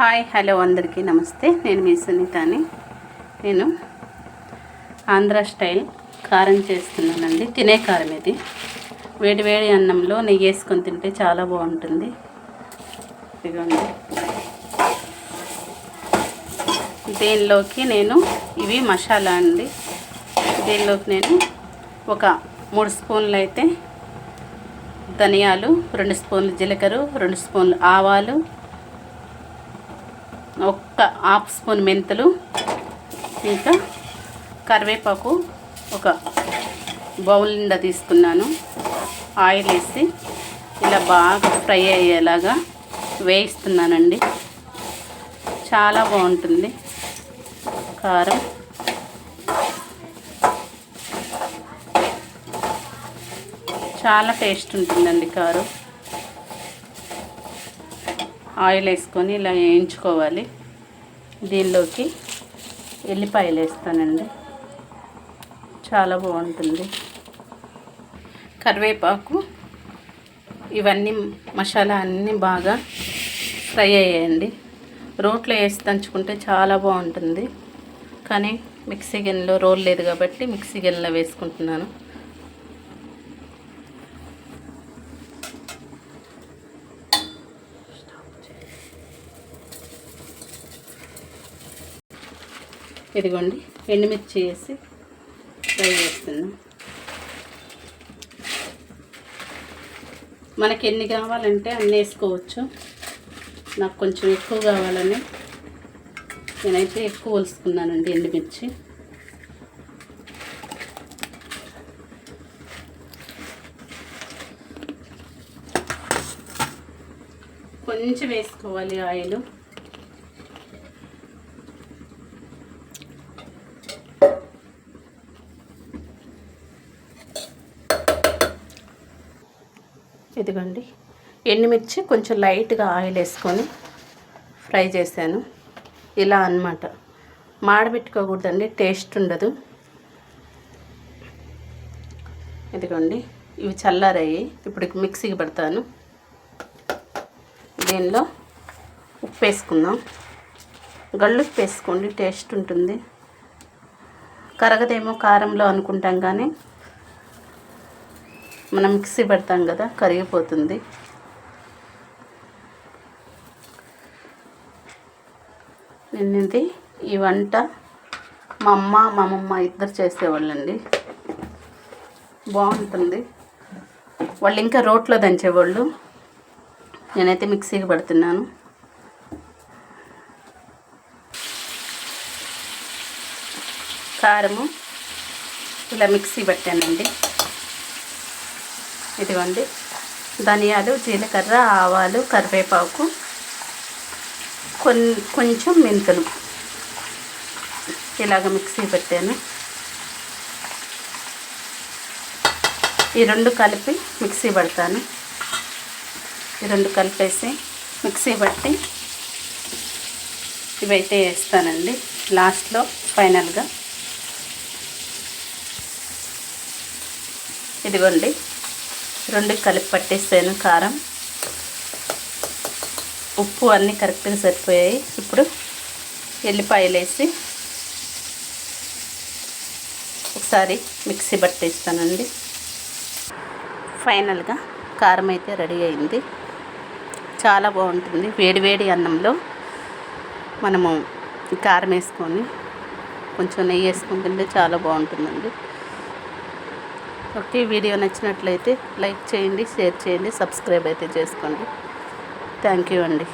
Hi hello అందరికీ నమస్తే. నేను మీ సునీతాని. నేను ఆంధ్ర స్టైల్ కారం చేస్తున్నానండి. తినే కారం ఇది. వేడి వేడి అన్నంలో నెయ్యి వేసుకొని తింటే చాలా బాగుంటుంది. ఇదిగోండి. దీనిలోకి నేను ఇవి మసాలా అండి. దీనిలోకి నేను ఒక మూడు స్పూన్లు అయితే ధనియాలు రెండు స్పూన్లు జీలకర్ర రెండు స్పూన్లు ఆవాలు ఒక్క హాఫ్ స్పూన్ మెంతులు ఇంకా కరివేపాకు ఒక బౌల్ నిండా తీసుకున్నాను. ఆయిల్ వేసి ఇలా బాగా ఫ్రై అయ్యేలాగా వేయిస్తున్నానండి. చాలా బాగుంటుంది. కారం. చాలా టేస్ట్ ఉంటుందండి కారం. ఆయిల్ వేసుకొని ఇలా వేయించుకోవాలి. దీనిలోకి ఎల్లిపాయలు వేస్తానండి. చాలా బాగుంటుంది. కరివేపాకు ఇవన్నీ మసాలా అన్నీ బాగా ఫ్రై అయ్యాయండి. రోట్లో వేసి దంచుకుంటే చాలా బాగుంటుంది. కానీ మిక్సీ గిన్నెలో రోల్ లేదు కాబట్టి మిక్సీ గిన్నెలో వేసుకుంటున్నాను. ఇదిగోండి ఎండుమిర్చి వేసి ఫ్రై చేస్తున్నాం. మనకి ఎన్ని కావాలంటే అన్నీ వేసుకోవచ్చు. నాకు కొంచెం ఎక్కువ కావాలని నేనైతే ఎక్కువ వలుసుకున్నానండి ఎండుమిర్చి. కొంచెం వేసుకోవాలి ఆయిల్. ఇదిగోండి. ఎండుమిర్చి కొంచెం లైట్గా ఆయిల్ వేసుకొని ఫ్రై చేశాను. ఇలా అన్నమాట. మాడబెట్టుకోకూడదండి టేస్ట్ ఉండదు. ఇదిగోండి ఇవి చల్లారాయి ఇప్పుడు మిక్సీకి పెడతాను. దీనిలో ఉప్పు వేసుకుందాం. గళ్ళు ఉప్పు వేసుకోండి టేస్ట్ ఉంటుంది. కరగదేమో కారంలో అనుకుంటాం కానీ మనం మిక్సీ పెడతాం కదా కరిగిపోతుంది. నిన్నది ఈ వంట మా అమ్మ మా అమ్మమ్మ ఇద్దరు చేసేవాళ్ళండి. బాగుంటుంది. వాళ్ళు ఇంకా రోట్లో దంచేవాళ్ళు. నేనైతే మిక్సీకి పడుతున్నాను. కారము ఇలా మిక్సీ పెట్టానండి. ఇదిగోండి. ధనియాలు జీలకర్ర ఆవాలు కరివేపాకు కొన్ కొంచెం మెంతులు. ఇలాగ మిక్సీ పెట్టాను. ఈ రెండు కలిపి మిక్సీ పడతాను. ఈ రెండు కలిపేసి మిక్సీ పట్టి ఇవైతే వేస్తానండి. లాస్ట్లో ఫైనల్గా. ఇదిగోండి. రెండు కలిపి పట్టేసాను. కారం ఉప్పు అన్నీ కరెక్ట్గా సరిపోయాయి. ఇప్పుడు ఎల్లిపాయలు వేసి ఒకసారి మిక్సీ పట్టేస్తానండి. ఫైనల్గా కారం అయితే రెడీ అయింది. చాలా బాగుంటుంది. వేడి వేడి అన్నంలో మనము కారం వేసుకొని కొంచెం నెయ్యి వేసుకుంటుంటే తింటే చాలా బాగుంటుందండి. ఓకే వీడియో నచ్చినట్లయితే లైక్ చేయండి షేర్ చేయండి సబ్స్క్రైబ్ అయితే చేసుకోండి. థ్యాంక్ యూ అండి.